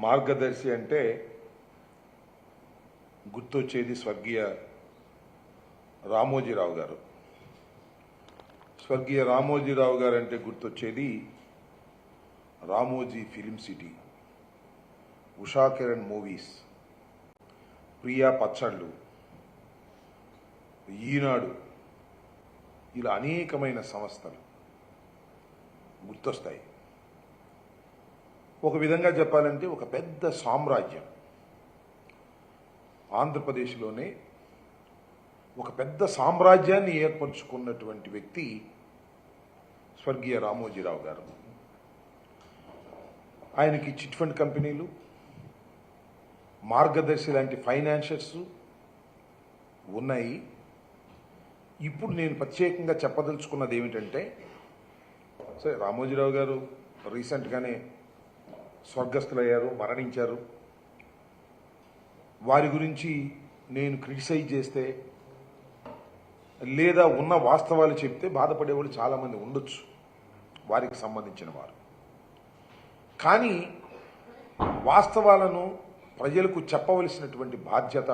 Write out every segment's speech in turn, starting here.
మార్గదర్శి అంటే గుర్తొచ్చేది స్వర్గీయ రామోజీరావు గారు. స్వర్గీయ రామోజీరావు గారు అంటే గుర్తొచ్చేది Ramoji film city Usha Kiran movies Priya పచ్చళ్ళు ఈనాడు ఇలా అనేకమైన సంస్థలు గుర్తొస్తాయి. ఒక విధంగా చెప్పాలంటే ఒక పెద్ద సామ్రాజ్యం. ఆంధ్రప్రదేశ్లోనే ఒక పెద్ద సామ్రాజ్యాన్ని ఏర్పరచుకున్నటువంటి వ్యక్తి స్వర్గీయ రామోజీరావు గారు. ఆయనకి చిట్ ఫండ్ కంపెనీలు మార్గదర్శి లాంటి ఫైనాన్షియర్స్ ఉన్నాయి. ఇప్పుడు నేను ప్రత్యేకంగా చెప్పదలుచుకున్నది ఏమిటంటే సరే రామోజీరావు గారు రీసెంట్గానే స్వర్గస్థులయ్యారు మరణించారు. వారి గురించి నేను క్రిటిసైజ్ చేస్తే లేదా ఉన్న వాస్తవాలు చెప్తే బాధపడేవాళ్ళు చాలామంది ఉండొచ్చు వారికి సంబంధించిన వారు. కానీ వాస్తవాలను ప్రజలకు చెప్పవలసినటువంటి బాధ్యత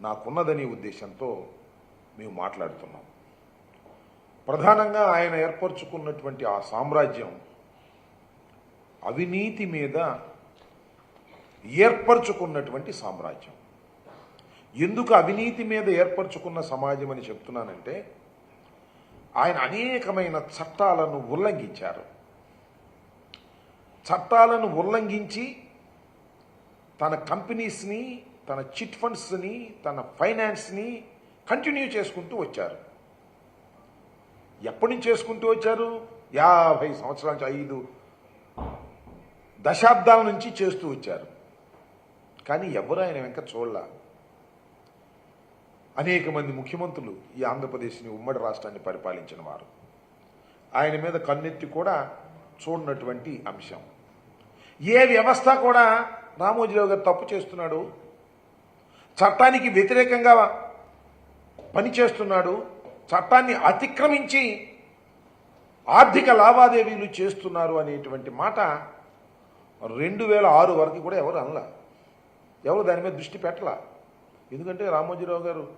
నాకున్నదనే ఉద్దేశంతో మేము మాట్లాడుతున్నాం. ప్రధానంగా ఆయన ఏర్పరచుకున్నటువంటి ఆ సామ్రాజ్యం అవినీతి మీద ఏర్పరచుకున్నటువంటి సామ్రాజ్యం. ఎందుకు అవినీతి మీద ఏర్పరచుకున్న సమాజం అని చెప్తున్నానంటే ఆయన అనేకమైన చట్టాలను ఉల్లంఘించారు. చట్టాలను ఉల్లంఘించి తన కంపెనీస్ని తన చిట్ ఫండ్స్ని తన ఫైనాన్స్ని కంటిన్యూ చేసుకుంటూ వచ్చారు. ఎప్పటి నుంచి చేసుకుంటూ వచ్చారు? యాభై సంవత్సరాల నుంచి ఐదు దశాబ్దాల నుంచి చేస్తూ వచ్చారు. కానీ ఎవరు ఆయన వెంక చూడలా. అనేక మంది ముఖ్యమంత్రులు ఈ ఆంధ్రప్రదేశ్ని ఉమ్మడి రాష్ట్రాన్ని పరిపాలించిన వారు. ఆయన మీద కన్నెత్తి కూడా చూడనటువంటి అంశం. ఏ వ్యవస్థ కూడా రామోజీరావు గారు తప్పు చేస్తున్నాడు? చట్టానికి వ్యతిరేకంగా పనిచేస్తున్నాడు? చట్టాన్ని అతిక్రమించి ఆర్థిక లావాదేవీలు చేస్తున్నారు అనేటువంటి మాట రెండు వేల ఆరు వరకు కూడా ఎవరు అనలా. ఎవరు దాని మీద దృష్టి పెట్టలా. ఎందుకంటే రామోజీరావు గారు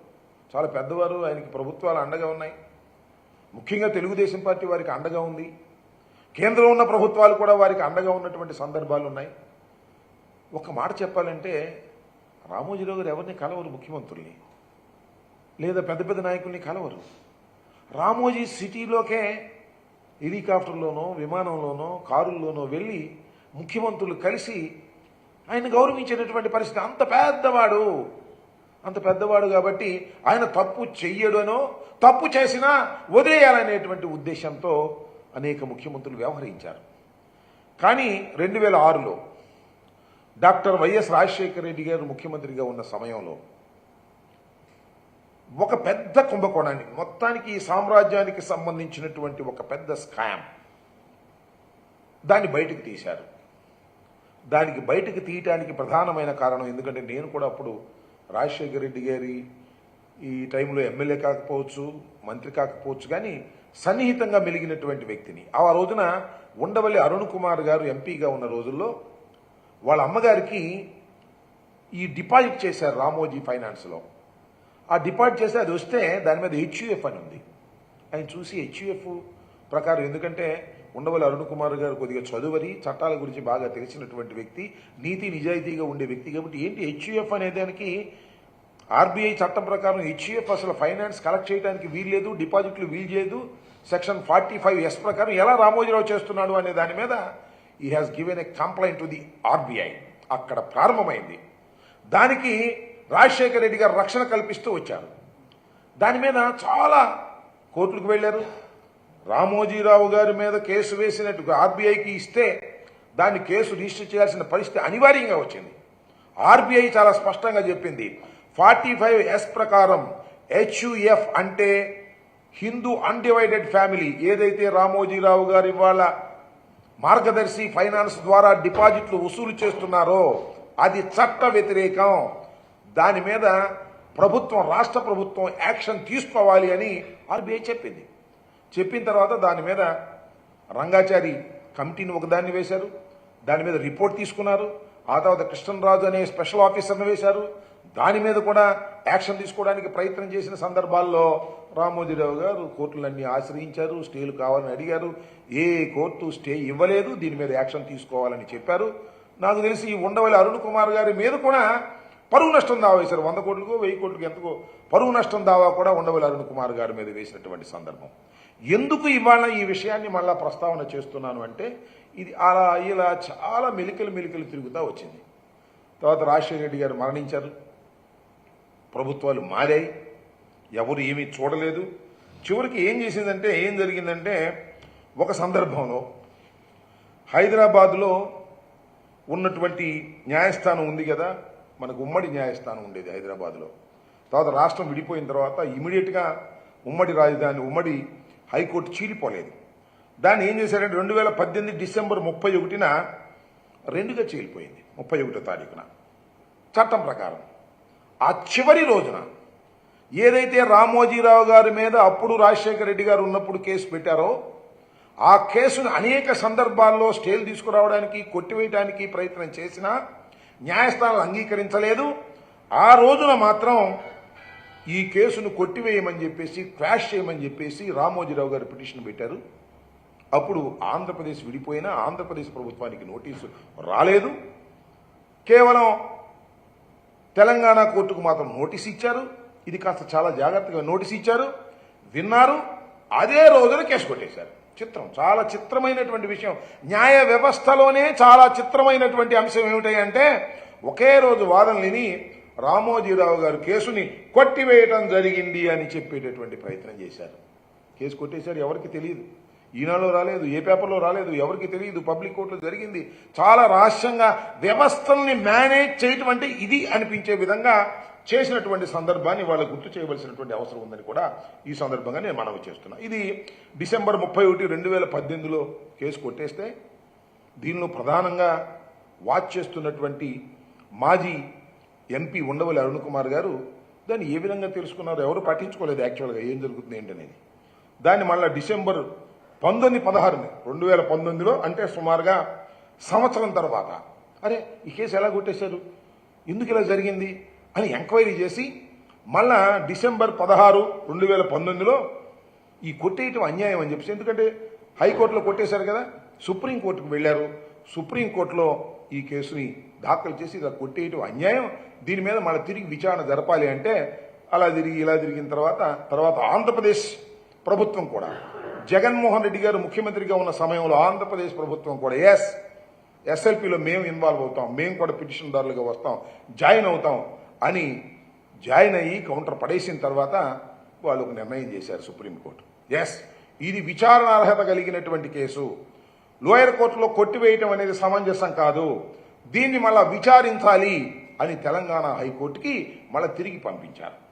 చాలా పెద్దవారు ఆయనకి ప్రభుత్వాలు అండగా ఉన్నాయి. ముఖ్యంగా తెలుగుదేశం పార్టీ వారికి అండగా ఉంది. కేంద్రంలో ఉన్న ప్రభుత్వాలు కూడా వారికి అండగా ఉన్నటువంటి సందర్భాలు ఉన్నాయి. ఒక మాట చెప్పాలంటే రామోజీరావు గారు ఎవరిని కలవరు ముఖ్యమంత్రుల్ని. లేదా పెద్ద పెద్ద నాయకుల్ని కలవరు. రామోజీ సిటీలోకే హెలికాప్టర్లోనో విమానంలోనో కారుల్లోనో వెళ్ళి ముఖ్యమంత్రులు కలిసి ఆయన గౌరవించినటువంటి పరిస్థితి. అంత పెద్దవాడు అంత పెద్దవాడు కాబట్టి ఆయన తప్పు చెయ్యడనో తప్పు చేసినా వదిలేయాలనేటువంటి ఉద్దేశంతో అనేక ముఖ్యమంత్రులు వ్యవహరించారు. కానీ రెండు వేల ఆరులో డాక్టర్ వైఎస్ రాజశేఖర రెడ్డి గారు ముఖ్యమంత్రిగా ఉన్న సమయంలో ఒక పెద్ద కుంభకోణాన్ని మొత్తానికి ఈ సామ్రాజ్యానికి సంబంధించినటువంటి ఒక పెద్ద స్కామ్ దాన్ని బయటకు తీశారు. దానికి బయటకు తీయటానికి ప్రధానమైన కారణం. ఎందుకంటే నేను కూడా అప్పుడు రాజశేఖర రెడ్డి గారి ఈ టైంలో ఎమ్మెల్యే కాకపోవచ్చు మంత్రి కాకపోవచ్చు కానీ సన్నిహితంగా మెలిగినటువంటి వ్యక్తిని. ఆ రోజున ఉండవల్లి అరుణ్ కుమార్ గారు ఎంపీగా ఉన్న రోజుల్లో వాళ్ళ అమ్మగారికి ఈ డిపాజిట్ చేశారు రామోజీ ఫైనాన్స్లో. ఆ డిపాజిట్ చేస్తే అది వస్తే దాని మీద హెచ్యుఎఫ్ అని ఉంది. ఆయన చూసి హెచ్యుఎఫ్ ప్రకారం ఎందుకంటే ఉండవల్లి అరుణ్ కుమార్ గారు కొద్దిగా చదువరి చట్టాల గురించి బాగా తెలిసినటువంటి వ్యక్తి నీతి నిజాయితీగా ఉండే వ్యక్తి కాబట్టి ఏంటి హెచ్యుఎఫ్ అనే దానికి ఆర్బీఐ చట్టం ప్రకారం హెచ్యుఎఫ్ అసలు ఫైనాన్స్ కలెక్ట్ చేయడానికి వీల్లేదు డిపాజిట్లు వీల్లేదు సెక్షన్ ఫార్టీ ఫైవ్ ఎస్ ప్రకారం ఎలా రామోజీరావు చేస్తున్నాడు అనే దాని మీద ఈ has given a complaint to the RBI. అక్కడ ప్రారంభమైంది. దానికి రాజశేఖర రెడ్డి గారు రక్షణ కల్పిస్తూ వచ్చారు. దాని మీద చాలా కోర్టులకు వెళ్ళారు. రామోజీరావు గారి మీద కేసు వేసినట్టు ఆర్బీఐకి ఇస్తే దాన్ని కేసు రిజిస్టర్ చేయాల్సిన పరిస్థితి అనివార్యంగా వచ్చింది. ఆర్బీఐ చాలా స్పష్టంగా చెప్పింది. ఫార్టీ ఫైవ్ ఎస్ ప్రకారం హెచ్యుఎఫ్ అంటే హిందూ అన్డివైడెడ్ ఫ్యామిలీ. ఏదైతే రామోజీరావు గారు ఇవాళ మార్గదర్శి ఫైనాన్స్ ద్వారా డిపాజిట్లు వసూలు చేస్తున్నారో అది చట్ట వ్యతిరేకం. దాని మీద ప్రభుత్వం రాష్ట్ర ప్రభుత్వం యాక్షన్ తీసుకోవాలి అని ఆర్బీఐ చెప్పింది. చెప్పిన తర్వాత దాని మీద రంగాచారి కమిటీని ఒకదాన్ని వేశారు. దాని మీద రిపోర్ట్ తీసుకున్నారు. ఆ తర్వాత కృష్ణరాజు అనే స్పెషల్ ఆఫీసర్ని వేశారు. దాని మీద కూడా యాక్షన్ తీసుకోవడానికి ప్రయత్నం చేసిన సందర్భాల్లో రామోజీరావు గారు కోర్టులన్నీ ఆశ్రయించారు స్టేలు కావాలని అడిగారు. ఏ కోర్టు స్టే ఇవ్వలేదు దీని మీద యాక్షన్ తీసుకోవాలని చెప్పారు. నాకు తెలిసి ఉండవల్లి అరుణ్ కుమార్ గారి మీద కూడా పరువు నష్టం దావా వేశారు. వంద కోట్లకు వెయ్యి కోట్లకు ఎంతకో పరువు నష్టం దావా కూడా ఉండవల్లి అరుణ్ కుమార్ గారి మీద వేసినటువంటి సందర్భం. ఎందుకు ఇవాళ ఈ విషయాన్ని మళ్ళా ప్రస్తావన చేస్తున్నాను అంటే ఇది అలా ఇలా చాలా మెలికలు మెలికలు తిరుగుతూ వచ్చింది. తర్వాత రాజశేఖర రెడ్డి గారు మరణించారు. ప్రభుత్వాలు మారాయి. ఎవరు ఏమీ చూడలేదు. చివరికి ఏం చేసిందంటే ఏం జరిగిందంటే ఒక సందర్భంలో హైదరాబాద్లో ఉన్నటువంటి న్యాయస్థానం ఉంది కదా మనకు ఉమ్మడి న్యాయస్థానం ఉండేది హైదరాబాద్లో. తర్వాత రాష్ట్రం విడిపోయిన తర్వాత ఇమీడియట్గా ఉమ్మడి రాజధాని ఉమ్మడి హైకోర్టు చీలిపోలేదు. దాన్ని ఏం చేశారంటే రెండు వేల పద్దెనిమిది డిసెంబర్ ముప్పై ఒకటిన రెండుగా చీలిపోయింది ముప్పై ఒకటో తారీఖున. చట్టం ప్రకారం. ఆ చివరి రోజున ఏదైతే రామోజీరావు గారి మీద అప్పుడు రాజశేఖర రెడ్డి గారు ఉన్నప్పుడు కేసు పెట్టారో ఆ కేసును అనేక సందర్భాల్లో స్టేలు తీసుకురావడానికి కొట్టివేయడానికి ప్రయత్నం చేసినా న్యాయస్థానాలు అంగీకరించలేదు. ఆ రోజున మాత్రం ఈ కేసును కొట్టివేయమని చెప్పేసి క్రాష్ చేయమని చెప్పేసి రామోజీరావు గారు పిటిషన్ పెట్టారు. అప్పుడు ఆంధ్రప్రదేశ్ విడిపోయినా ఆంధ్రప్రదేశ్ ప్రభుత్వానికి నోటీసు రాలేదు. కేవలం తెలంగాణ కోర్టుకు మాత్రం నోటీస్ ఇచ్చారు. ఇది కాస్త చాలా జాగ్రత్తగా నోటీస్ ఇచ్చారు. విన్నారు. అదే రోజున కేసు కొట్టేశారు. చిత్రం. చాలా చిత్రమైనటువంటి విషయం. న్యాయ వ్యవస్థలోనే చాలా చిత్రమైనటువంటి అంశం ఏమిటంటే ఒకే రోజు వాదనలిని రామోజీరావు గారు కేసుని కొట్టివేయటం జరిగింది అని చెప్పేటటువంటి ప్రయత్నం చేశారు. కేసు కొట్టేశారు ఎవరికి తెలియదు. ఈనాలో రాలేదు ఏ పేపర్లో రాలేదు ఎవరికి తెలియదు. పబ్లిక్ కోర్టులో జరిగింది. చాలా రహస్యంగా వ్యవస్థల్ని మేనేజ్ చేయటం అంటే ఇది అనిపించే విధంగా చేసినటువంటి సందర్భాన్ని వాళ్ళు గుర్తు చేయవలసినటువంటి అవసరం ఉందని కూడా ఈ సందర్భంగా నేను మనవి చేస్తున్నా. ఇది డిసెంబర్ ముప్పై ఒకటి రెండు వేల పద్దెనిమిదిలో కేసు కొట్టేస్తే దీనిలో ప్రధానంగా వాచ్ చేస్తున్నటువంటి మాజీ ఎంపీ ఉండవల్లి అరుణ్ కుమార్ గారు దాన్ని ఏ విధంగా తెలుసుకున్నారో ఎవరు పట్టించుకోలేదు యాక్చువల్గా ఏం జరుగుతుంది ఏంటనేది. దాన్ని మళ్ళీ డిసెంబర్ పంతొమ్మిది పదహారుని రెండు వేల పంతొమ్మిదిలో అంటే సుమారుగా సంవత్సరం తర్వాత. అరే ఈ కేసు ఎలా కొట్టేశారు? ఎందుకు ఇలా జరిగింది? అని ఎంక్వైరీ చేసి మళ్ళా డిసెంబర్ పదహారు రెండు వేల పంతొమ్మిదిలో ఈ కొట్టేయటం అన్యాయం అని చెప్పేసి. ఎందుకంటే హైకోర్టులో కొట్టేశారు కదా సుప్రీంకోర్టుకు వెళ్ళారు. సుప్రీంకోర్టులో ఈ కేసుని దాఖలు చేసి ఇలా కొట్టేయటం అన్యాయం. దీని మీద మళ్ళీ తిరిగి విచారణ జరపాలి అంటే అలా తిరిగి ఇలా తిరిగిన తర్వాత తర్వాత ఆంధ్రప్రదేశ్ ప్రభుత్వం కూడా. జగన్మోహన్ రెడ్డి గారు ముఖ్యమంత్రిగా ఉన్న సమయంలో ఆంధ్రప్రదేశ్ ప్రభుత్వం కూడా ఎస్ ఎస్ఎల్పిలో మేము ఇన్వాల్వ్ అవుతాం మేము కూడా పిటిషన్దారులుగా వస్తాం జాయిన్ అవుతాం అని జాయిన్ అయ్యి కౌంటర్ పడేసిన తర్వాత వాళ్ళు ఒక నిర్ణయం చేశారు సుప్రీంకోర్టు. ఎస్ ఇది విచారణ అర్హత కలిగినటువంటి కేసు. లోయర్ కోర్టులో కొట్టివేయటం అనేది సమంజసం కాదు. దీన్ని మళ్ళా విచారించాలి అని తెలంగాణ హైకోర్టుకి మళ్ళీ తిరిగి పంపించారు.